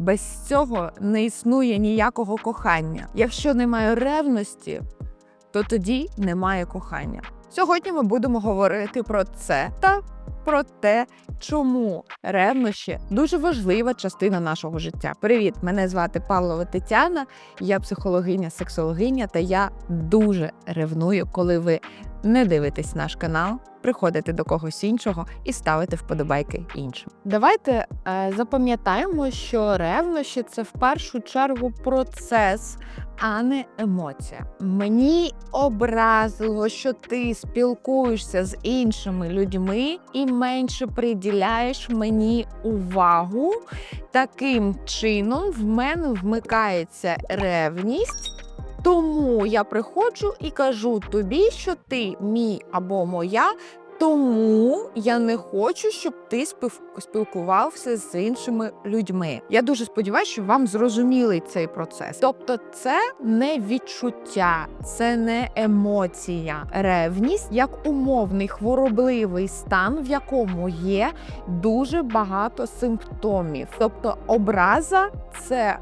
Без цього не існує ніякого кохання. Якщо немає ревності, то тоді немає кохання. Сьогодні ми будемо говорити про це та про те, чому ревнощі дуже важлива частина нашого життя. Привіт! Мене звати Павлова Тетяна, я психологиня, сексологиня, та я дуже ревную, коли ви не дивитесь наш канал, приходите до когось іншого і ставите вподобайки іншим. Давайте е, запам'ятаємо, що ревнощі це в першу чергу процес, а не емоція. Мені образило, що ти спілкуєшся з іншими людьми і менше приділяєш мені увагу. Таким чином в мене вмикається ревність. Тому я приходжу і кажу тобі, що ти мій або моя. Тому я не хочу, щоб ти спілкувався з іншими людьми. Я дуже сподіваюся, що вам зрозумілий цей процес. Тобто, це не відчуття, це не емоція. Ревність як умовний хворобливий стан, в якому є дуже багато симптомів. Тобто, образа це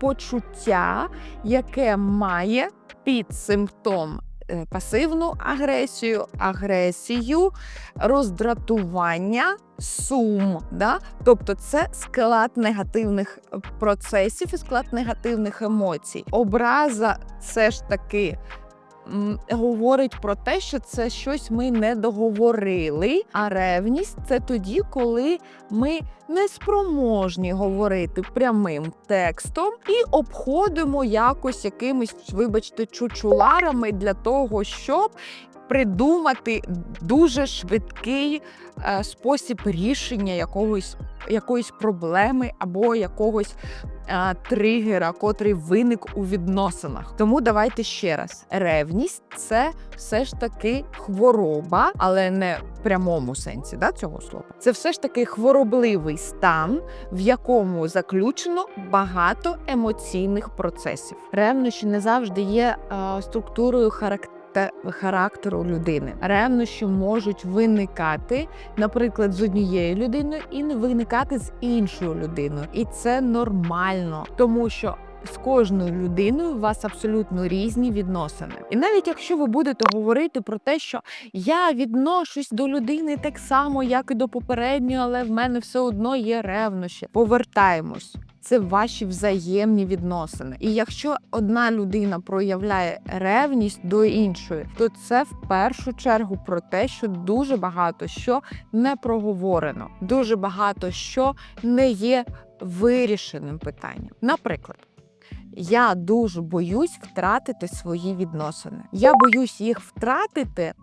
почуття, яке має під симптом пасивну агресію, агресію, роздратування, сум. Да? Тобто це склад негативних е, процесів і склад негативних емоцій. Образа це ж таки. Говорить про те, що це щось ми не договорили. А ревність це тоді, коли ми не спроможні говорити прямим текстом і обходимо якось якимись, вибачте, чучуларами для того, щоб придумати дуже швидкий е, спосіб рішення якогось, якоїсь проблеми або якогось е, тригера, котрий виник у відносинах. Тому давайте ще раз: ревність це все ж таки хвороба, але не в прямому сенсі да, цього слова. Це все ж таки хворобливий стан, в якому заключено багато емоційних процесів. Ревнощі не завжди є е, структурою характеру. Та характеру людини ревнощі можуть виникати, наприклад, з однією людиною і не виникати з іншою людиною, і це нормально, тому що з кожною людиною у вас абсолютно різні відносини. І навіть якщо ви будете говорити про те, що я відношусь до людини так само, як і до попередньої, але в мене все одно є ревнощі. Повертаємось. Це ваші взаємні відносини. І якщо одна людина проявляє ревність до іншої, то це в першу чергу про те, що дуже багато що не проговорено, дуже багато що не є вирішеним питанням. Наприклад. Я дуже боюсь втратити свої відносини. Я боюсь їх втратити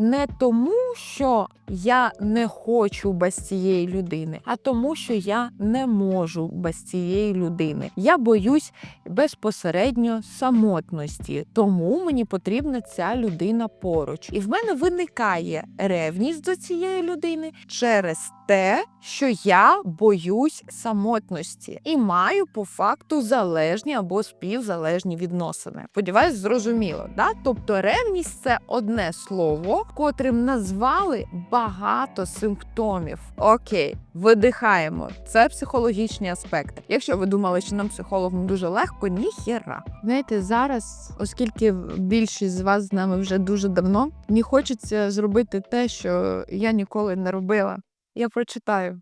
не тому, що я не хочу без цієї людини, а тому, що я не можу без цієї людини. Я боюсь безпосередньо самотності, тому мені потрібна ця людина поруч. І в мене виникає ревність до цієї людини через те, що я боюсь самотності і маю по факту залежні або співзалежні відносини. Сподіваюсь, зрозуміло. Да? Тобто ревність це одне слово, котрим назвали багато симптомів. Окей, видихаємо. Це психологічні аспекти. Якщо ви думали, що нам психологам дуже легко, ніхіра. Знаєте, зараз, оскільки більшість з вас з нами вже дуже давно, мені хочеться зробити те, що я ніколи не робила. Я прочитаю.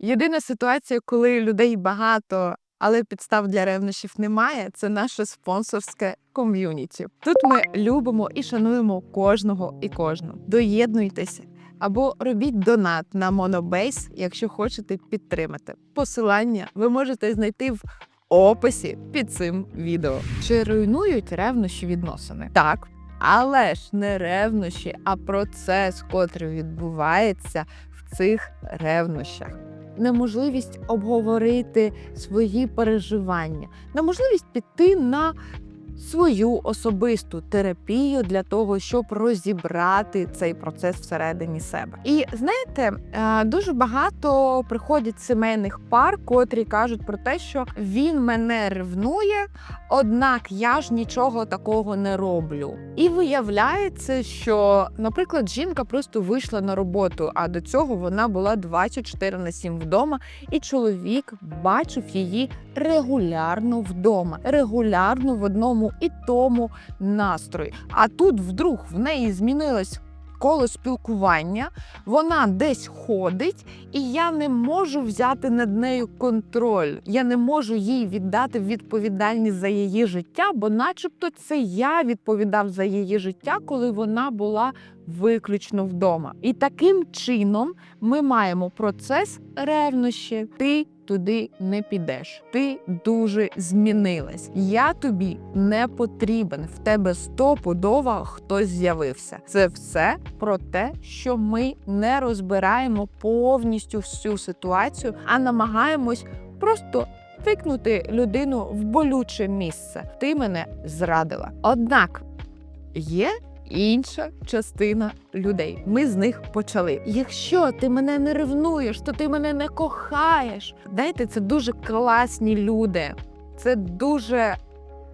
Єдина ситуація, коли людей багато, але підстав для ревнощів немає, це наше спонсорське ком'юніті. Тут ми любимо і шануємо кожного і кожну. Доєднуйтеся або робіть донат на Monobase, якщо хочете підтримати. Посилання ви можете знайти в описі під цим відео. Чи руйнують ревнощі відносини? Так. Але ж не ревнощі, а процес, котрий відбувається в цих ревнощах. Неможливість обговорити свої переживання, неможливість піти на свою особисту терапію для того, щоб розібрати цей процес всередині себе. І знаєте, е, дуже багато приходять сімейних пар, котрі кажуть про те, що він мене ревнує, однак я ж нічого такого не роблю. І виявляється, що, наприклад, жінка просто вийшла на роботу, а до цього вона була 24 на 7 вдома, і чоловік бачив її регулярно вдома, регулярно в одному і тому настрої. А тут вдруг в неї змінилось коло спілкування, вона десь ходить, і я не можу взяти над нею контроль. Я не можу їй віддати відповідальність за її життя, бо, начебто, це я відповідав за її життя, коли вона була виключно вдома. І таким чином ми маємо процес ревнощі. Ти туди не підеш. Ти дуже змінилась. Я тобі не потрібен. В тебе стопудово хтось з'явився. Це все про те, що ми не розбираємо повністю всю ситуацію, а намагаємось просто. Тикнути людину в болюче місце. Ти мене зрадила. Однак є інша частина людей. Ми з них почали. Якщо ти мене не ревнуєш, то ти мене не кохаєш. Знаєте, це дуже класні люди. Це дуже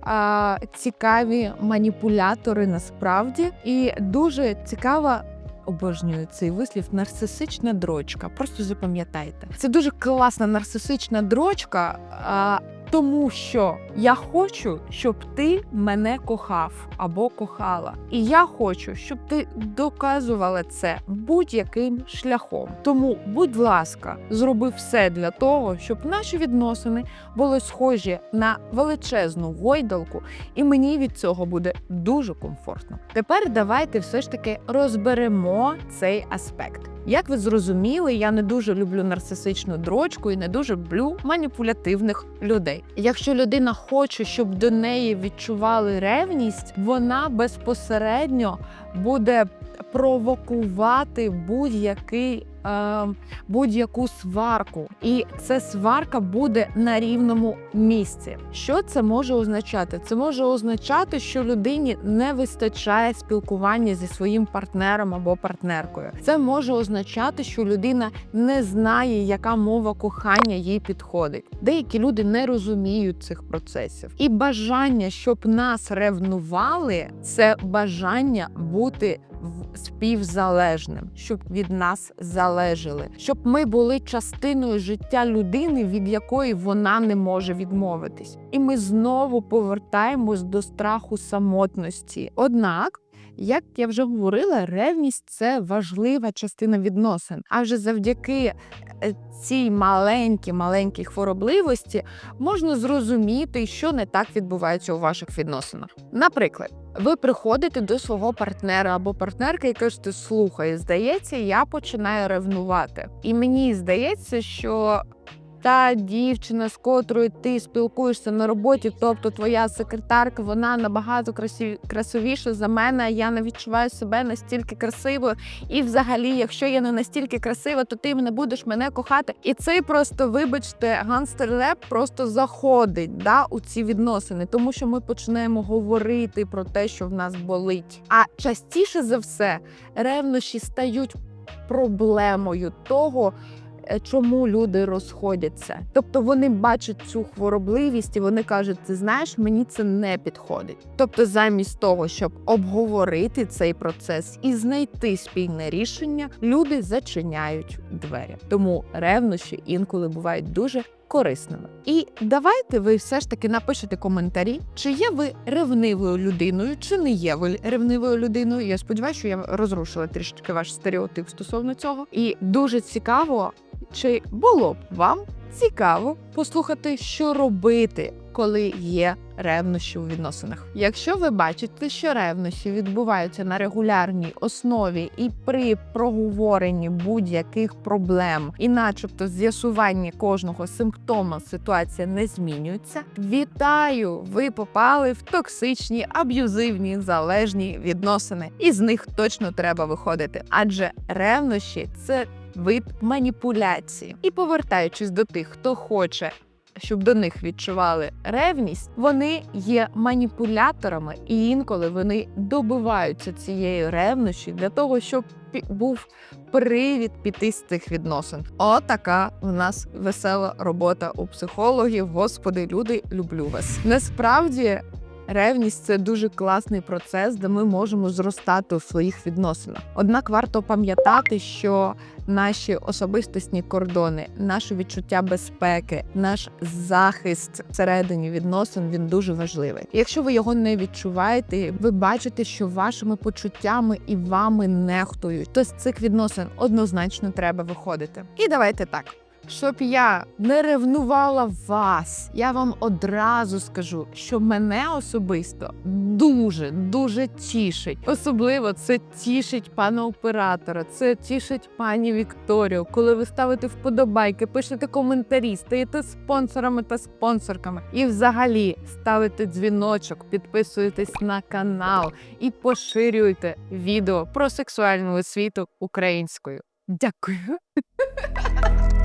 а, цікаві маніпулятори насправді, і дуже цікава. Обожнюю цей вислів нарцисична дрочка. Просто запам'ятайте. Це дуже класна нарцисична дрочка, а, тому що я хочу, щоб ти мене кохав або кохала. І я хочу, щоб ти доказувала це будь-яким шляхом. Тому, будь ласка, зроби все для того, щоб наші відносини були схожі на величезну гойдалку, і мені від цього буде дуже комфортно. Тепер давайте все ж таки розберемо цей аспект. Як ви зрозуміли, я не дуже люблю нарцисичну дрочку і не дуже люблю маніпулятивних людей. Якщо людина хоче, щоб до неї відчували ревність, вона безпосередньо буде провокувати будь-який. Е, Будь-яку сварку, і ця сварка буде на рівному місці. Що це може означати? Це може означати, що людині не вистачає спілкування зі своїм партнером або партнеркою. Це може означати, що людина не знає, яка мова кохання їй підходить. Деякі люди не розуміють цих процесів. І бажання, щоб нас ревнували, це бажання бути співзалежним, щоб від нас залежали, щоб ми були частиною життя людини, від якої вона не може відмовитись. І ми знову повертаємось до страху самотності. Однак. Як я вже говорила, ревність це важлива частина відносин. А вже завдяки е, цій маленькій маленькій хворобливості можна зрозуміти, що не так відбувається у ваших відносинах. Наприклад, ви приходите до свого партнера або партнерки і кажете: слухай, здається, я починаю ревнувати. І мені здається, що. Та дівчина, з котрою ти спілкуєшся на роботі, тобто твоя секретарка, вона набагато красиві, красивіша за мене. Я не відчуваю себе настільки красивою. І, взагалі, якщо я не настільки красива, то ти не будеш мене кохати. І цей просто, вибачте, ганстер реп просто заходить да, у ці відносини, тому що ми починаємо говорити про те, що в нас болить. А частіше за все ревнощі стають проблемою того. Е, Чому люди розходяться? Тобто вони бачать цю хворобливість і вони кажуть: ти знаєш, мені це не підходить. Тобто, замість того, щоб обговорити цей процес і знайти спільне рішення, люди зачиняють двері. Тому ревнощі інколи бувають дуже корисними. І давайте ви все ж таки напишете коментарі, чи є ви ревнивою людиною, чи не є ви ревнивою людиною. Я сподіваюся, що я розрушила трішки ваш стереотип стосовно цього. І дуже цікаво, чи було б вам цікаво послухати, що робити, коли є ревнощі у відносинах. Якщо ви бачите, що ревнощі відбуваються на регулярній основі і при проговоренні будь-яких проблем, і, начебто, з'ясуванні кожного симптома ситуація не змінюється. Вітаю! Ви попали в токсичні, аб'юзивні, залежні відносини, і з них точно треба виходити, адже ревнощі це вид маніпуляції. І повертаючись до тих, хто хоче щоб до них відчували ревність, вони є маніпуляторами, і інколи вони добиваються цієї ревнощі для того, щоб був привід піти з цих відносин. Отака у нас весела робота у психологів. Господи, люди, люблю вас. Насправді. Ревність це дуже класний процес, де ми можемо зростати у своїх відносинах. Однак варто пам'ятати, що наші особистісні кордони, наше відчуття безпеки, наш захист всередині відносин він дуже важливий. Якщо ви його не відчуваєте, ви бачите, що вашими почуттями і вами нехтують, то з цих відносин однозначно треба виходити. І давайте так. Щоб я не ревнувала вас, я вам одразу скажу, що мене особисто дуже дуже тішить. Особливо це тішить пана оператора, це тішить пані Вікторію, коли ви ставите вподобайки, пишете коментарі, стаєте спонсорами та спонсорками. І взагалі ставите дзвіночок, підписуєтесь на канал і поширюйте відео про сексуальну освіту українською. Дякую.